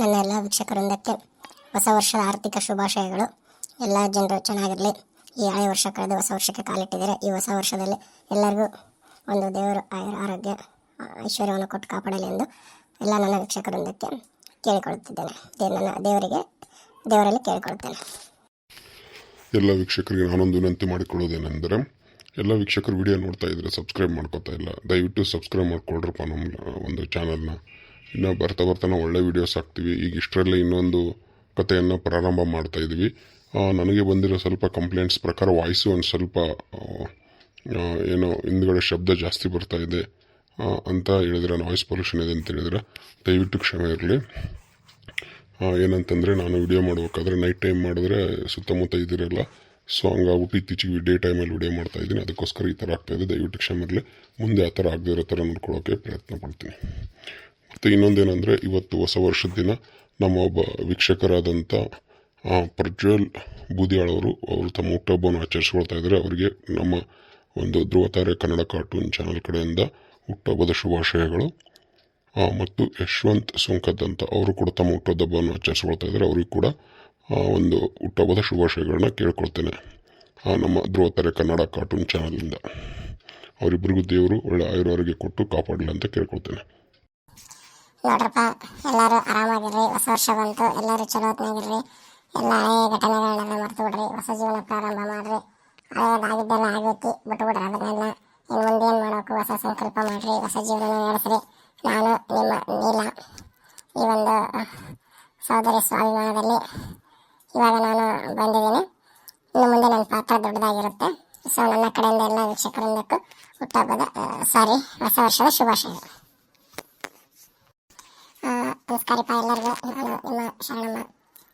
ನನ್ನ ಎಲ್ಲ ವೀಕ್ಷಕರೊಂದಕ್ಕೆ ಹೊಸ ವರ್ಷದ ಆರ್ಥಿಕ ಶುಭಾಶಯಗಳು. ಎಲ್ಲ ಜನರು ಚೆನ್ನಾಗಿರಲಿ. ಈ ಹಳೆ ವರ್ಷ ಕಳೆದು ಹೊಸ ವರ್ಷಕ್ಕೆ ಕಾಲಿಟ್ಟಿದ್ದಾರೆ. ಈ ಹೊಸ ವರ್ಷದಲ್ಲಿ ಎಲ್ಲರಿಗೂ ಒಂದು ದೇವರು ಆರೋಗ್ಯ, ಐಶ್ವರ್ಯವನ್ನು ಕೊಟ್ಟು ಕಾಪಾಡಲಿ ಎಂದು ಎಲ್ಲ ನನ್ನ ವೀಕ್ಷಕರೊಂದಕ್ಕೆ ಕೇಳಿಕೊಳ್ಳುತ್ತಿದ್ದೇನೆ. ನನ್ನ ದೇವರಿಗೆ, ದೇವರಲ್ಲಿ ಕೇಳಿಕೊಳ್ಳುತ್ತೇನೆ. ಎಲ್ಲ ವೀಕ್ಷಕರಿಗೆ ನಾನೊಂದು ವಿನಂತಿ ಮಾಡಿಕೊಳ್ಳೋದೇನೆಂದರೆ ಎಲ್ಲ ವೀಕ್ಷಕರು ವಿಡಿಯೋ ನೋಡ್ತಾ ಇದ್ದರೆ ಸಬ್ಸ್ಕ್ರೈಬ್ ಮಾಡ್ಕೋತಾ ಇಲ್ಲ. ದಯವಿಟ್ಟು ಸಬ್ಸ್ಕ್ರೈಬ್ ಮಾಡ್ಕೊಳ್ರಪ್ಪ ನಮ್ಮ ಒಂದು ಚಾನಲ್ನ. ಇನ್ನು ಬರ್ತಾ ಬರ್ತಾ ನಾವು ಒಳ್ಳೆ ವೀಡಿಯೋಸ್ ಹಾಕ್ತೀವಿ. ಈಗ ಇಷ್ಟರಲ್ಲೇ ಇನ್ನೊಂದು ಕಥೆಯನ್ನು ಪ್ರಾರಂಭ ಮಾಡ್ತಾ ಇದ್ವಿ. ನನಗೆ ಬಂದಿರೋ ಸ್ವಲ್ಪ ಕಂಪ್ಲೇಂಟ್ಸ್ ಪ್ರಕಾರ ವಾಯ್ಸು ಒಂದು ಸ್ವಲ್ಪ ಏನೋ ಹಿಂದ್ಗಡೆ ಶಬ್ದ ಜಾಸ್ತಿ ಬರ್ತಾ ಇದೆ ಅಂತ ಹೇಳಿದ್ರೆ ವಾಯ್ಸ್ ಪೊಲ್ಯೂಷನ್ ಇದೆ ಅಂತ ಹೇಳಿದ್ರೆ ದಯವಿಟ್ಟು ಕ್ಷಮೆ ಇರಲಿ. ಏನಂತಂದರೆ ನಾನು ವಿಡಿಯೋ ಮಾಡಬೇಕಾದ್ರೆ ನೈಟ್ ಟೈಮ್ ಮಾಡಿದ್ರೆ ಸುತ್ತಮುತ್ತ ಇದಿರಲ್ಲ. ಸೊ ಹಂಗಾಗ್ಬಿಟ್ಟು ಇತ್ತೀಚೆಗೆ ಡೇ ಟೈಮಲ್ಲಿ ವಿಡಿಯೋ ಮಾಡ್ತಾ ಇದ್ದೀನಿ. ಅದಕ್ಕೋಸ್ಕರ ಈ ಥರ ಆಗ್ತಾಯಿದೆ ದಯವಿಟ್ಟು ಕ್ಷಮೆ ಇರಲಿ. ಮುಂದೆ ಆ ಥರ ಆಗದೇ ಇರೋ ಥರ ನೋಡ್ಕೊಳ್ಳೋಕ್ಕೆ ಪ್ರಯತ್ನ ಪಡ್ತೀನಿ. ಮತ್ತು ಇನ್ನೊಂದೇನೆಂದರೆ ಇವತ್ತು ಹೊಸ ವರ್ಷದ ದಿನ ನಮ್ಮ ಒಬ್ಬ ವೀಕ್ಷಕರಾದಂಥ ಪ್ರಜ್ವಲ್ ಬೂದಿಯಾಳ್ ಅವರು ಅವರು ತಮ್ಮ ಹುಟ್ಟುಹಬ್ಬವನ್ನು ಆಚರಿಸ್ಕೊಳ್ತಾ ಇದ್ದಾರೆ. ಅವರಿಗೆ ನಮ್ಮ ಒಂದು ಧ್ರುವತಾರೆ ಕನ್ನಡ ಕಾರ್ಟೂನ್ ಚಾನಲ್ ಕಡೆಯಿಂದ ಹುಟ್ಟುಹಬ್ಬದ ಶುಭಾಶಯಗಳು. ಮತ್ತು ಯಶವಂತ್ ಸುಂಕದ್ ಅಂತ ಅವರು ಕೂಡ ತಮ್ಮ ಹುಟ್ಟುಹಬ್ಬವನ್ನು ಆಚರಿಸ್ಕೊಳ್ತಾ ಇದ್ದಾರೆ. ಅವರಿಗೂ ಕೂಡ ಒಂದು ಹುಟ್ಟುಹಬ್ಬದ ಶುಭಾಶಯಗಳನ್ನ ಕೇಳ್ಕೊಳ್ತೇನೆ. ನಮ್ಮ ಧ್ರುವತಾರೆ ಕನ್ನಡ ಕಾರ್ಟೂನ್ ಚಾನಲಿಂದ ಅವರಿಬ್ಬರಿಗೂ ದೇವರು ಒಳ್ಳೆ ಆಯುರ್ವಾರಿಗೆ ಕೊಟ್ಟು ಕಾಪಾಡಲಿ ಅಂತ ಕೇಳ್ಕೊಳ್ತೇನೆ. ನೋಡ್ರಪ್ಪ, ಎಲ್ಲರೂ ಆರಾಮಾಗಿರ್ರಿ, ಹೊಸ ವರ್ಷ ಬಂತು, ಎಲ್ಲರೂ ಚಲೋ ಹೊತ್ನಾಗಿರ್ರಿ ಎಲ್ಲ ಹಳೆಯ ಘಟನೆಗಳನ್ನೆಲ್ಲ ಮರ್ತು ಬಿಡ್ರಿ ಹೊಸ ಜೀವನ ಪ್ರಾರಂಭ ಮಾಡ್ರಿ. ಹಳೆಯದಾಗಿದ್ದೆಲ್ಲ ಆಗೈತಿ ಬಿಟ್ಬಿಡ್ರಿ ಅದನ್ನೆಲ್ಲ. ಇನ್ನು ಮುಂದೆ ಏನು ಹೊಸ ಸಂಕಲ್ಪ ಮಾಡ್ರಿ, ಹೊಸ ಜೀವನ ನಡೆಸ್ರಿ. ನಾನು ನಿಮ್ಮ ನೀಲ. ಈ ಒಂದು ಸಹೋದರಿ ಸ್ವಾಭಿಮಾನದಲ್ಲಿ ಇವಾಗ ನಾನು ಬಂದಿದ್ದೀನಿ. ಇನ್ನು ಮುಂದೆ ನನ್ನ ಪಾತ್ರ ದೊಡ್ಡದಾಗಿರುತ್ತೆ. ಸೊ, ನನ್ನ ಕಡೆಯಿಂದ ಎಲ್ಲ ವೀಕ್ಷಕರಿಂದಕ್ಕೂ ಹುಟ್ಟಹಬ್ಬದ ಸಾರಿ, ಹೊಸ ವರ್ಷದ ಶುಭಾಶಯಗಳು. ನಮಸ್ಕಾರಪ್ಪ ಎಲ್ಲರಿಗೂ. ನಾನು ನಿಮ್ಮ ಶರಣಮ್ಮ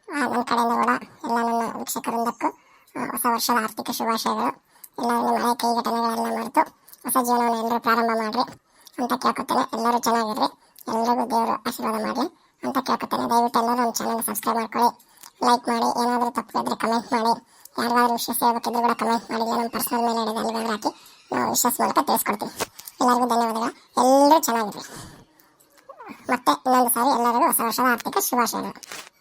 ನನ್ನ ಕಡೆಯಿಂದ ಕೂಡ ಎಲ್ಲ ನನ್ನ ವೀಕ್ಷಕರಿಂದಕ್ಕೂ ಹೊಸ ವರ್ಷದ ಆರ್ಥಿಕ ಶುಭಾಶಯಗಳು. ಎಲ್ಲರೂ ನಿಮ್ಮ ಹಳೆ ಕೈ ಘಟನೆಗಳೆಲ್ಲ ಮರೆತು ಹೊಸ ಜೀವನವನ್ನು ಎಲ್ಲರೂ ಪ್ರಾರಂಭ ಮಾಡಿರಿ ಅಂತ ಕೇಳ್ಕೊತೇನೆ. ಎಲ್ಲರೂ ಚೆನ್ನಾಗಿರ್ರಿ. ಎಲ್ಲರಿಗೂ ದೇವರು ಆಶೀರ್ವಾದ ಮಾಡಲಿ ಅಂತ ಕೇಳ್ಕೊತೇನೆ. ದಯವಿಟ್ಟು ಎಲ್ಲರೂ ನಮ್ಮ ಚಾನಲ್ ಸಬ್ಸ್ಕ್ರೈಬ್ ಮಾಡ್ಕೊಳ್ಳಿ. ಲೈಕ್ ಮಾಡಿ. ಏನಾದರೂ ತಪ್ಪು ಇದ್ರೆ ಕಮೆಂಟ್ ಮಾಡಿ. ಯಾರಿಗಾದ್ರೂ ವಿಶ್ವಾಸ ಹೇಳ್ಬೇಕಿದ್ರು ಕೂಡ ಕಮೆಂಟ್ ಮಾಡಿ. ನಮ್ಮ ಪರ್ಸನಲ್ ಮೇಲೆ ಹಿಡಿದು ಅಲ್ಲಿಗಾದ್ರೂ ಹಾಕಿ ನಾವು ವಿಶ್ವಾಸ ಮೂಲಕ ತಿಳಿಸ್ಕೊಡ್ತೀವಿ. ಎಲ್ಲರಿಗೂ ಧನ್ಯವಾದಗಳು. ಎಲ್ಲರೂ ಚೆನ್ನಾಗಿರ್ರಿ. ಮತ್ತೆ ಇನ್ನೊಂದು ಸಾರಿ ಎಲ್ಲರಿಗೂ ಹೊಸ ವರ್ಷದ ಆರ್ಥಿಕ ಶುಭಾಶಯಗಳು.